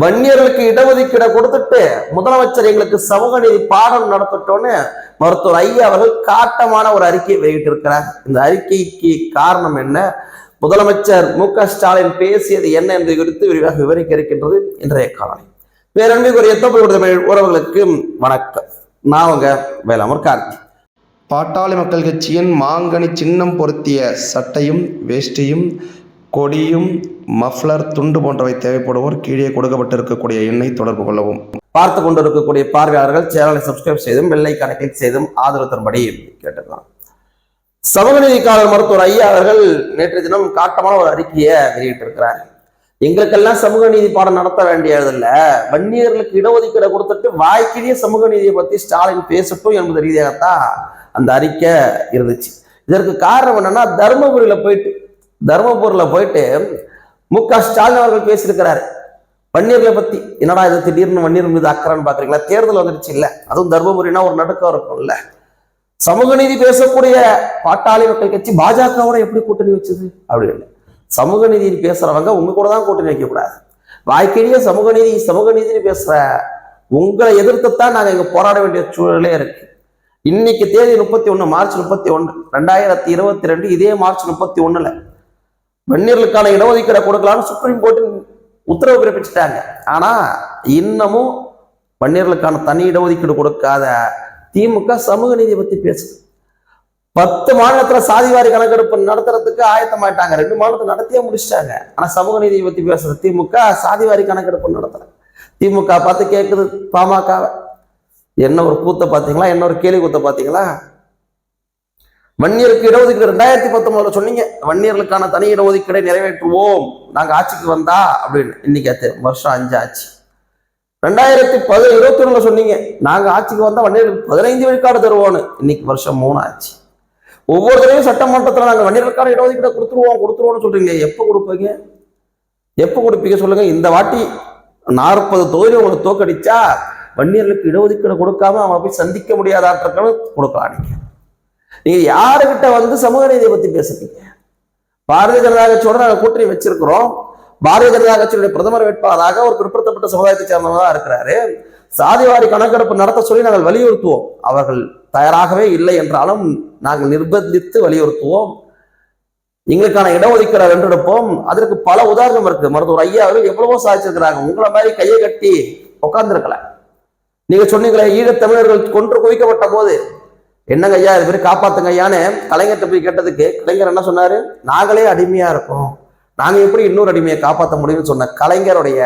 வன்னியர்களுக்கு இடஒதுக்கீடை கொடுத்துட்டு முதலமைச்சர் எங்களுக்கு சமூக நீதி பாடம் நடத்தட்டோன்னு மருத்துவர் ஐயா அவர்கள் காட்டமான ஒரு அறிக்கையை வெளியிட்டிருக்கிறார். இந்த அறிக்கைக்கு காரணம் என்ன? முதலமைச்சர் மு க ஸ்டாலின் பேசியது என்ன என்பது குறித்து விரிவாக விவரிக்க இருக்கின்றது இன்றைய காலம் பேரன்பிற்குரிய தமிழ் உறவுகளுக்கு வணக்கம். நான் உங்க வேளாமர் கார்த்தி. பாட்டாளி மக்கள் கட்சியின் மாங்கனி சின்னம் பொருத்திய சட்டையும் வேஷ்டியும் கொடியும் மஃப்ளர் துண்டு போன்றவை தேவைப்படுவோர் கீழே கொடுக்கப்பட்டிருக்கக்கூடிய எண்ணை தொடர்பு கொள்ளவும். பார்த்து கொண்டிருக்கக்கூடிய பார்வையாளர்கள் சேனலை சப்ஸ்கிரைப் செய்தும் வெள்ளைக்கான கிளிக் செய்தும் ஆதரவு தரும்படி கேட்டுக்கலாம். சமூக நீதிக்காரர் மருத்துவர் ஐயா அவர்கள் நேற்று தினம் காட்டமான ஒரு அறிக்கையை வெளியிட்டிருக்கிறார். எங்களுக்கெல்லாம் சமூக நீதி பாடம் நடத்த வேண்டியதில்ல. வன்னியர்களுக்கு இடஒதுக்கீடு கொடுத்துட்டு வாய்க்கிலேயே சமூக நீதியை பத்தி ஸ்டாலின் பேசட்டும் என்பது ரீதியாகத்தான் அந்த அறிக்கை இருந்துச்சு. இதற்கு காரணம் என்னன்னா தருமபுரியில போயிட்டு தருமபுரில் போயிட்டு மு க ஸ்டாலின் அவர்கள் பேசியிருக்கிறாரு. வன்னியர்களை பற்றி என்னடா இது திடீர்னு வன்னியர் மீது அக்கறான்னு பார்க்குறீங்களா தேர்தல் வந்துடுச்சு இல்லை. அதுவும் தருமபுரினா ஒரு நடுக்கம் இருக்கும்ல. சமூக நீதி பேசக்கூடிய பாட்டாளி மக்கள் கட்சி பாஜகவோட எப்படி கூட்டணி வச்சது? அப்படின்னு சமூக நீதி பேசுறவங்க உங்க கூட தான் கூட்டணி வைக்கக்கூடாது வாய்க்கிலேயே சமூக நீதி சமூக நீதினு பேசுற உங்களை எதிர்த்துத்தான் நாங்கள் இங்கே போராட வேண்டிய சூழலே இருக்கு. இன்னைக்கு தேதி முப்பத்தி ஒன்று மார்ச் முப்பத்தி ஒன்று ரெண்டாயிரத்தி இருபத்தி ரெண்டு இதே மார்ச் முப்பத்தி ஒன்றில் வெந்நீர்களுக்கான இடஒதுக்கீடை கொடுக்கலாம்னு சுப்ரீம் கோர்ட்டு உத்தரவு பிறப்பிச்சிட்டாங்க. ஆனா இன்னமும் வன்னியர்களுக்கான தனி இடஒதுக்கீடு கொடுக்காத திமுக சமூக நீதி பத்தி பேசுது. பத்து மாநிலத்துல சாதிவாரி கணக்கெடுப்பு நடத்துறதுக்கு ஆயத்தமாயிட்டாங்க ரெண்டு மாநிலத்தை நடத்தியே முடிச்சிட்டாங்க. ஆனா சமூக நீதியை பத்தி பேசுற திமுக சாதிவாரி கணக்கெடுப்பு நடத்துறாங்க திமுக பார்த்து கேட்குது பாமக என்ன ஒரு கூத்த பாத்தீங்களா என்ன ஒரு கேலி கூத்த பாத்தீங்களா வன்னியருக்கு இடஒதுக்கீடு ரெண்டாயிரத்தி பத்தொன்பதுல சொன்னீங்க. வன்னியர்களுக்கான தனி இடஒதுக்கீடை நிறைவேற்றுவோம். நாங்க ஆட்சிக்கு வந்தா அப்படின்னு இன்னைக்கு அது வருஷம் அஞ்சு ஆச்சு. ரெண்டாயிரத்தி பதி இருபத்தி ஒண்ணுல சொன்னீங்க. நாங்க ஆட்சிக்கு வந்தா வன்னியர்களுக்கு பதினைந்து விழுக்காடு தருவோம்னு. இன்னைக்கு வருஷம் மூணு ஆச்சு. ஒவ்வொரு தடவையும் நாங்கள் நாங்க வன்னியர்களுக்கான இடஒதுக்கீடை கொடுத்துருவோம் கொடுத்துருவோம்னு சொல்றீங்க. எப்போ கொடுப்பீங்க? எப்போ கொடுப்பீங்க சொல்லுங்க. இந்த வாட்டி நாற்பது தொகுதி உங்களுக்கு தோக்கடிச்சா வன்னியர்களுக்கு இடஒதுக்கீடு கொடுக்காம அவங்க போய் சந்திக்க முடியாத ஆட்களுக்கு கொடுக்கலாம் நீங்க. நீங்க யாருக்கிட்ட வந்து சமூக நீதியை பத்தி பேசுறீங்க? பாரதிய ஜனதா கட்சியோட நாங்கள் கூட்டணி வச்சிருக்கிறோம். பாரதிய ஜனதா கட்சியுடைய பிரதமர் வேட்பாளராக ஒரு பிற்படுத்தப்பட்ட சமுதாயத்தை சேர்ந்தவங்க இருக்கிறாரு. சாதிவாரி கணக்கெடுப்பு நடத்த சொல்லி நாங்கள் வலியுறுத்துவோம். அவர்கள் தயாராகவே இல்லை என்றாலும் நாங்கள் நிர்பந்தித்து வலியுறுத்துவோம். எங்களுக்கான இடஒதுக்கீடை வென்றெடுப்போம். அதற்கு பல உதாரணம் இருக்கு. மருத்துவர் ஐயா அவர்கள் எவ்வளவோ சாதிச்சிருக்கிறாங்க. உங்களை மாதிரி கையை கட்டி உட்கார்ந்துருக்கல. நீங்க சொன்னீங்களே ஈழத் தமிழர்கள் கொன்று குவிக்கப்பட்ட போது என்னங்க ஐயா இது பேர் காப்பாத்துங்க ஐயான்னு கலைஞர்கிட்ட போய் கேட்டதுக்கு கலைஞர் என்ன சொன்னாரு? நாங்களே அடிமையா இருக்கோம். நாங்க எப்படி இன்னொரு அடிமையை காப்பாற்ற முடியும்னு சொன்ன கலைஞருடைய